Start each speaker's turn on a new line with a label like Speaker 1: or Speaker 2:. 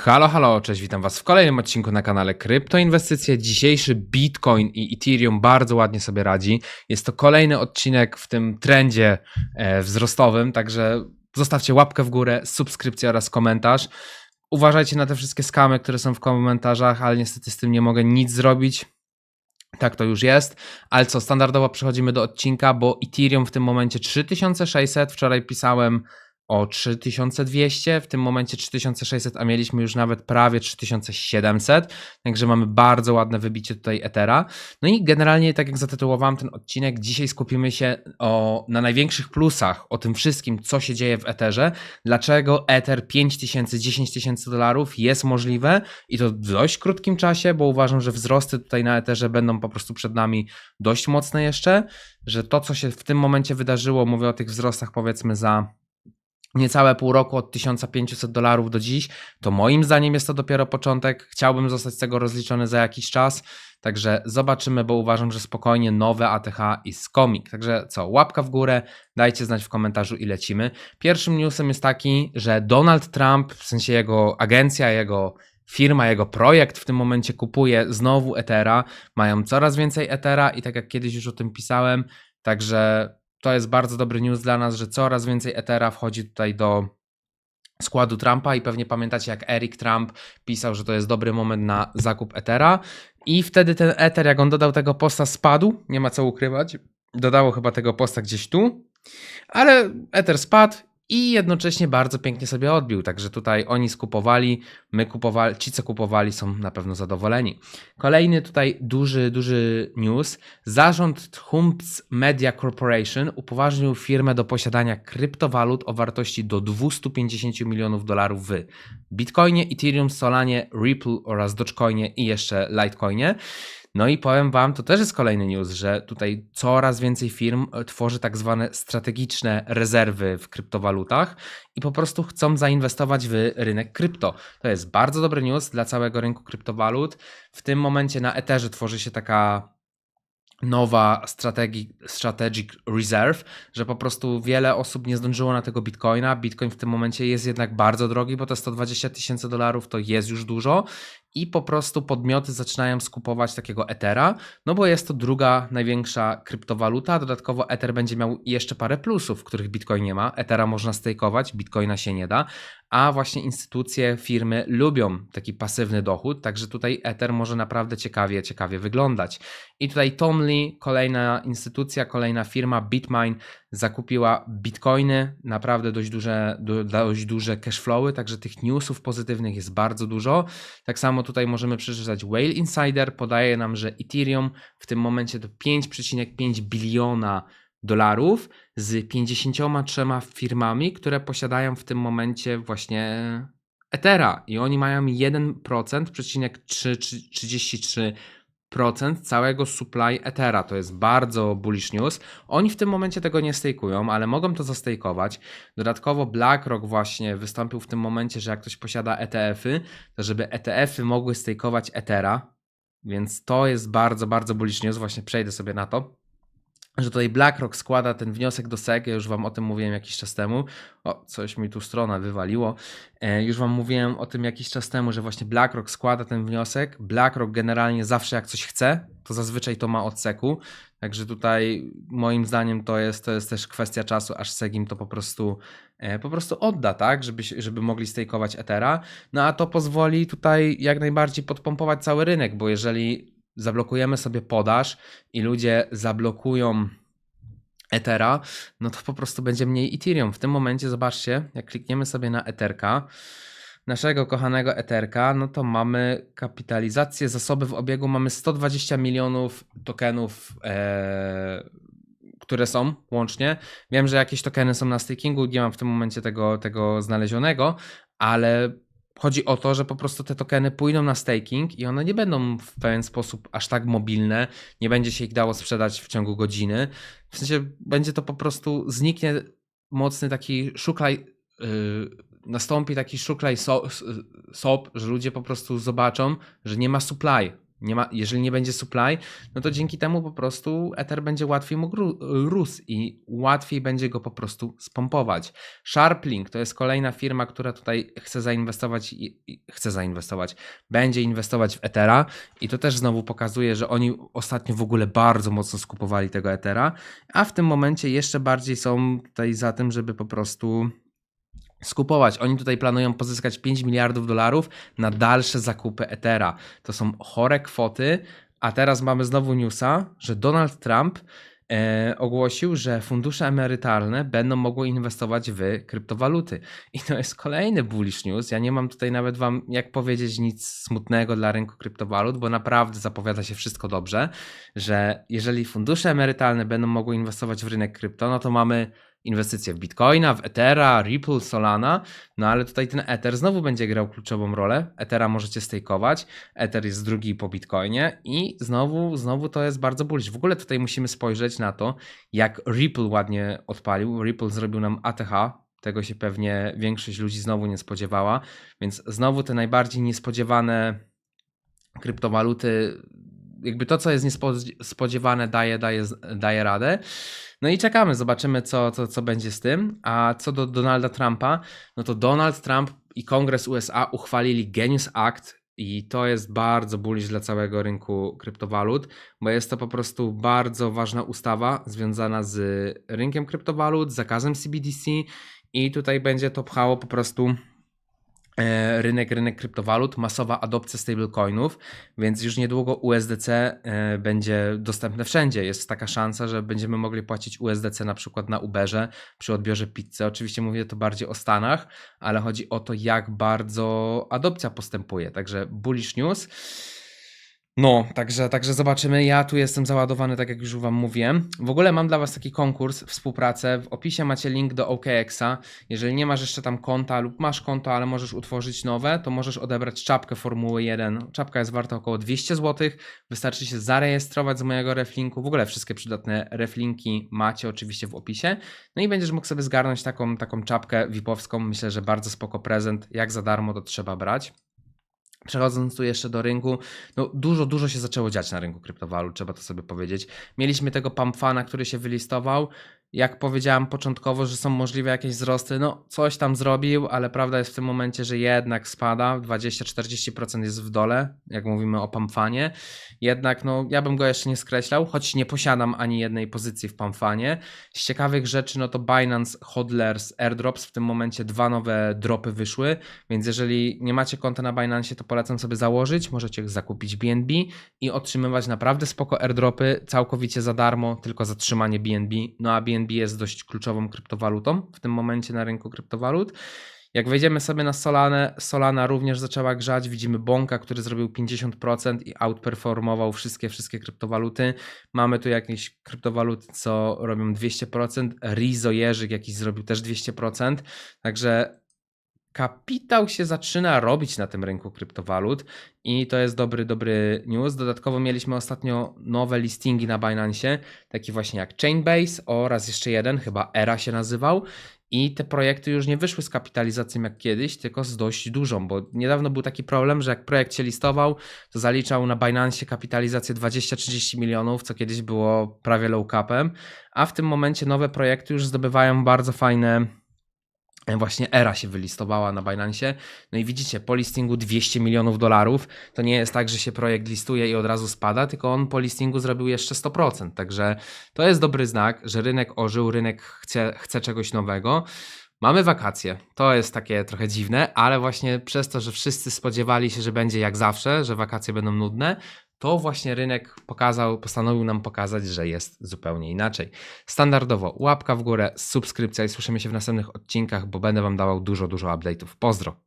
Speaker 1: Halo, halo, cześć, witam Was w kolejnym odcinku na kanale Kryptoinwestycje. Dzisiejszy Bitcoin i Ethereum bardzo ładnie sobie radzi. Jest to kolejny odcinek w tym trendzie e, wzrostowym, także zostawcie łapkę w górę, subskrypcję oraz komentarz. Uważajcie na te wszystkie skamy, które są w komentarzach, ale niestety z tym nie mogę nic zrobić. Tak to już jest, ale co, standardowo przechodzimy do odcinka, bo Ethereum w tym momencie 3600, wczoraj pisałem o 3200, w tym momencie 3600, a mieliśmy już nawet prawie 3700, także mamy bardzo ładne wybicie tutaj Ethera. No i generalnie, tak jak zatytułowałem ten odcinek, dzisiaj skupimy się o, na największych plusach, o tym wszystkim, co się dzieje w Etherze, dlaczego Ether 5000, 10 tysięcy dolarów jest możliwe i to w dość krótkim czasie, bo uważam, że wzrosty tutaj na Etherze będą po prostu przed nami dość mocne jeszcze, że to, co się w tym momencie wydarzyło, mówię o tych wzrostach powiedzmy za niecałe pół roku od 1500 dolarów do dziś, to moim zdaniem jest to dopiero początek. Chciałbym zostać z tego rozliczony za jakiś czas. Także zobaczymy, bo uważam, że spokojnie nowe ATH i komik. Także co, łapka w górę, dajcie znać w komentarzu i lecimy. Pierwszym newsem jest taki, że Donald Trump, w sensie jego agencja, jego firma, jego projekt w tym momencie kupuje znowu Ethera. Mają coraz więcej Ethera i tak jak kiedyś już o tym pisałem, także to jest bardzo dobry news dla nas, że coraz więcej Ethera wchodzi tutaj do składu Trumpa i pewnie pamiętacie jak Eric Trump pisał, że to jest dobry moment na zakup Ethera. I wtedy ten Ether, jak on dodał tego posta spadł, nie ma co ukrywać, dodało chyba tego posta gdzieś tu, ale Ether spadł i jednocześnie bardzo pięknie sobie odbił. Także tutaj oni skupowali, my kupowali, ci co kupowali są na pewno zadowoleni. Kolejny tutaj duży, duży news. Zarząd Humps Media Corporation upoważnił firmę do posiadania kryptowalut o wartości do 250 milionów dolarów w Bitcoinie, Ethereum, Solanie, Ripple oraz Dogecoinie i jeszcze Litecoinie. No i powiem Wam, to też jest kolejny news, że tutaj coraz więcej firm e, tworzy tak zwane strategiczne rezerwy w kryptowalutach i po prostu chcą zainwestować w rynek krypto. To jest bardzo dobry news dla całego rynku kryptowalut. W tym momencie na Etherze tworzy się taka nowa strategic, strategic reserve, że po prostu wiele osób nie zdążyło na tego bitcoina. Bitcoin w tym momencie jest jednak bardzo drogi, bo te 120 tysięcy dolarów to jest już dużo i po prostu podmioty zaczynają skupować takiego Ethera, no bo jest to druga największa kryptowaluta. Dodatkowo Ether będzie miał jeszcze parę plusów, których Bitcoin nie ma. Ethera można stakeować, Bitcoina się nie da, a właśnie instytucje, firmy lubią taki pasywny dochód, także tutaj Ether może naprawdę ciekawie, ciekawie wyglądać. I tutaj Tomly, kolejna instytucja, kolejna firma, Bitmine, zakupiła bitcoiny, naprawdę dość duże, dość duże cashflowy, także tych newsów pozytywnych jest bardzo dużo. Tak samo tutaj możemy przeczytać Whale Insider, podaje nam, że Ethereum w tym momencie to 5,5 biliona dolarów z 53 firmami, które posiadają w tym momencie właśnie Ethera i oni mają 1%, przecinek 33 procent całego supply Ethera. To jest bardzo bullish news. Oni w tym momencie tego nie stejkują, ale mogą to zastejkować. Dodatkowo BlackRock właśnie wystąpił w tym momencie, że jak ktoś posiada ETF-y, to żeby ETF-y mogły stejkować Ethera. Więc to jest bardzo, bardzo bullish news. Właśnie przejdę sobie na to że tutaj BlackRock składa ten wniosek do SEC, ja już Wam o tym mówiłem jakiś czas temu, o, coś mi tu strona wywaliło, e, już Wam mówiłem o tym jakiś czas temu, że właśnie BlackRock składa ten wniosek, BlackRock generalnie zawsze jak coś chce, to zazwyczaj to ma od SEC-u, także tutaj moim zdaniem to jest, to jest też kwestia czasu, aż SEC im to po prostu e, po prostu odda, tak, żeby, żeby mogli stejkować Ethera, no a to pozwoli tutaj jak najbardziej podpompować cały rynek, bo jeżeli zablokujemy sobie podaż i ludzie zablokują Ethera, no to po prostu będzie mniej Ethereum. W tym momencie zobaczcie, jak klikniemy sobie na Etherka, naszego kochanego Etherka, no to mamy kapitalizację, zasoby w obiegu, mamy 120 milionów tokenów, e, które są łącznie. Wiem, że jakieś tokeny są na stakingu, nie mam w tym momencie tego, tego znalezionego, ale Chodzi o to, że po prostu te tokeny pójdą na staking i one nie będą w pewien sposób aż tak mobilne, nie będzie się ich dało sprzedać w ciągu godziny. W sensie będzie to po prostu zniknie mocny taki szuklaj, yy, nastąpi taki szuklaj so, sop, że ludzie po prostu zobaczą, że nie ma supply. Nie ma, jeżeli nie będzie supply, no to dzięki temu po prostu Ether będzie łatwiej mógł rósł i łatwiej będzie go po prostu spompować. Sharplink to jest kolejna firma, która tutaj chce zainwestować, i, i chce zainwestować, będzie inwestować w Ethera i to też znowu pokazuje, że oni ostatnio w ogóle bardzo mocno skupowali tego Ethera, a w tym momencie jeszcze bardziej są tutaj za tym, żeby po prostu skupować. Oni tutaj planują pozyskać 5 miliardów dolarów na dalsze zakupy Ethera. To są chore kwoty, a teraz mamy znowu newsa, że Donald Trump e, ogłosił, że fundusze emerytalne będą mogły inwestować w kryptowaluty. I to jest kolejny bullish news. Ja nie mam tutaj nawet wam jak powiedzieć nic smutnego dla rynku kryptowalut, bo naprawdę zapowiada się wszystko dobrze, że jeżeli fundusze emerytalne będą mogły inwestować w rynek krypto, no to mamy inwestycje w Bitcoina, w Ethera, Ripple, Solana, no ale tutaj ten Ether znowu będzie grał kluczową rolę. Ethera możecie stakeować, Ether jest drugi po Bitcoinie i znowu, znowu to jest bardzo bullish. W ogóle tutaj musimy spojrzeć na to, jak Ripple ładnie odpalił. Ripple zrobił nam ATH, tego się pewnie większość ludzi znowu nie spodziewała, więc znowu te najbardziej niespodziewane kryptowaluty, jakby to, co jest niespodziewane, daje, daje, daje radę. No i czekamy, zobaczymy, co, co, co będzie z tym. A co do Donalda Trumpa, no to Donald Trump i Kongres USA uchwalili Genius Act. I to jest bardzo bullish dla całego rynku kryptowalut, bo jest to po prostu bardzo ważna ustawa związana z rynkiem kryptowalut, zakazem CBDC i tutaj będzie to pchało po prostu rynek, rynek kryptowalut, masowa adopcja stablecoinów, więc już niedługo USDC e, będzie dostępne wszędzie. Jest taka szansa, że będziemy mogli płacić USDC na przykład na Uberze przy odbiorze pizzy. Oczywiście mówię to bardziej o Stanach, ale chodzi o to, jak bardzo adopcja postępuje. Także bullish news. No, także, także zobaczymy. Ja tu jestem załadowany, tak jak już Wam mówiłem. W ogóle mam dla Was taki konkurs, współpracę. W opisie macie link do OKX-a. Jeżeli nie masz jeszcze tam konta lub masz konto, ale możesz utworzyć nowe, to możesz odebrać czapkę Formuły 1. Czapka jest warta około 200 zł. Wystarczy się zarejestrować z mojego reflinku. W ogóle wszystkie przydatne reflinki macie oczywiście w opisie. No i będziesz mógł sobie zgarnąć taką, taką czapkę VIP-owską. Myślę, że bardzo spoko prezent. Jak za darmo to trzeba brać. Przechodząc tu jeszcze do rynku, no dużo, dużo się zaczęło dziać na rynku kryptowalut, trzeba to sobie powiedzieć. Mieliśmy tego Pamfana, który się wylistował. Jak powiedziałem początkowo, że są możliwe jakieś wzrosty, no coś tam zrobił, ale prawda jest w tym momencie, że jednak spada, 20-40% jest w dole, jak mówimy o Pamfanie. Jednak no ja bym go jeszcze nie skreślał, choć nie posiadam ani jednej pozycji w Pamfanie. Z ciekawych rzeczy, no to Binance, Hodlers, Airdrops, w tym momencie dwa nowe dropy wyszły, więc jeżeli nie macie konta na Binance, to polecam sobie założyć, możecie zakupić BNB i otrzymywać naprawdę spoko airdropy całkowicie za darmo, tylko za trzymanie BNB, no a BNB jest dość kluczową kryptowalutą w tym momencie na rynku kryptowalut. Jak wejdziemy sobie na Solanę, Solana również zaczęła grzać. Widzimy Bonka, który zrobił 50% i outperformował wszystkie, wszystkie kryptowaluty. Mamy tu jakieś kryptowaluty, co robią 200%. Rizo Jerzyk jakiś zrobił też 200%. Także kapitał się zaczyna robić na tym rynku kryptowalut i to jest dobry, dobry news. Dodatkowo mieliśmy ostatnio nowe listingi na Binance, taki właśnie jak Chainbase oraz jeszcze jeden, chyba Era się nazywał. I te projekty już nie wyszły z kapitalizacją jak kiedyś, tylko z dość dużą, bo niedawno był taki problem, że jak projekt się listował, to zaliczał na Binance kapitalizację 20-30 milionów, co kiedyś było prawie low capem, a w tym momencie nowe projekty już zdobywają bardzo fajne Właśnie Era się wylistowała na Binance. No i widzicie, po listingu 200 milionów dolarów. To nie jest tak, że się projekt listuje i od razu spada, tylko on po listingu zrobił jeszcze 100%. Także to jest dobry znak, że rynek ożył, rynek chce, chce czegoś nowego. Mamy wakacje. To jest takie trochę dziwne, ale właśnie przez to, że wszyscy spodziewali się, że będzie jak zawsze, że wakacje będą nudne, to właśnie rynek pokazał, postanowił nam pokazać, że jest zupełnie inaczej. Standardowo łapka w górę, subskrypcja i słyszymy się w następnych odcinkach, bo będę Wam dawał dużo, dużo update'ów. Pozdro!